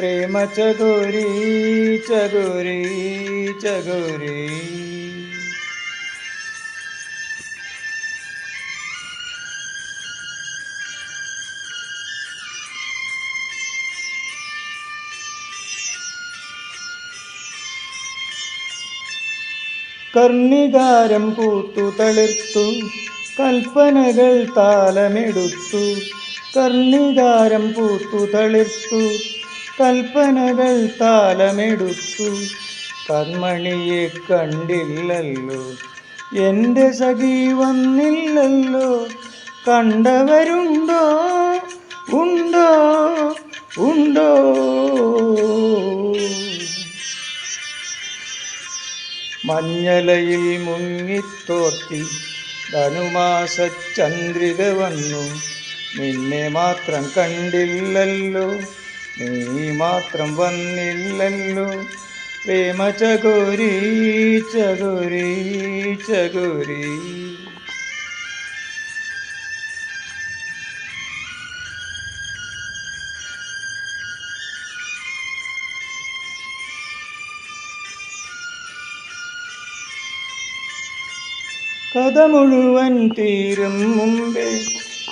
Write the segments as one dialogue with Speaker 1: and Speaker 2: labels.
Speaker 1: പ്രേമ ചകോരി ചകോരി ചകോരി കർണികാരം പൂത്തു തളിർത്തു കൽപ്പനകൾ താലമെടുത്തു. കർണികാരം പൂത്തു തളിർത്തു കൽപ്പനകൾ താലമെടുത്തു. കൺമണിയെ കണ്ടില്ലല്ലോ. എന്റെ സഖി വന്നില്ലല്ലോ. കണ്ടവരുണ്ടോ? ഉണ്ടോ? ഉണ്ടോ? മഞ്ഞലയിൽ മുങ്ങിത്തോർത്തി ധനുമാസ ചന്ദ്രിക വന്നു. നിന്നെ മാത്രം കണ്ടില്ലല്ലോ. നീ മാത്രം വന്നില്ലല്ലോ പ്രേമ ചകോരി ചകോരി ചകോരി കഥ മുഴുവൻ തീരും മുമ്പേ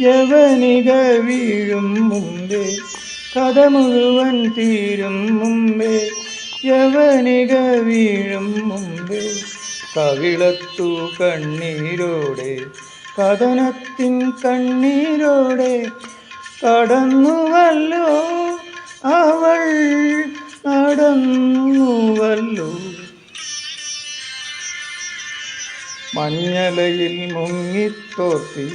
Speaker 1: യവനിക വീഴും മുമ്പേ കഥ മുഴുവൻ തീരും മുമ്പേ യവനിക വീഴും മുമ്പേ. കവിളത്തു കണ്ണീരോടെ കഥനത്തിൻ കണ്ണീരോടെ കടന്നുവല്ലോ. അവൾ നടന്നുവല്ലോ. മഞ്ഞലയിൽ മുങ്ങിത്തോത്തി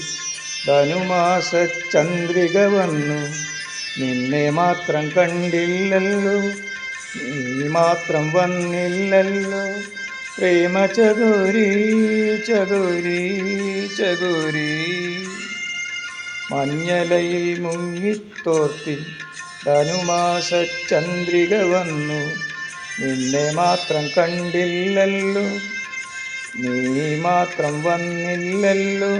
Speaker 1: ധനുമാസ ചന്ദ്രിക വന്നു. നിന്നെ മാത്രം കണ്ടില്ലല്ലോ നീ മാത്രം വന്നില്ലല്ലോ. പ്രേമ ചകോരി ചകോരി ചകോരി മഞ്ഞലയിൽ മുങ്ങിത്തോർത്തി ധനുമാസ ചന്ദ്രിക വന്നു. നിന്നെ മാത്രം കണ്ടില്ലല്ലോ നീ മാത്രം വന്നില്ലല്ലോ.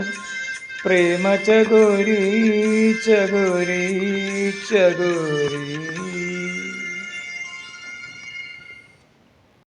Speaker 1: പ്രേമ ചകോരി ചകോരി ചകോരി.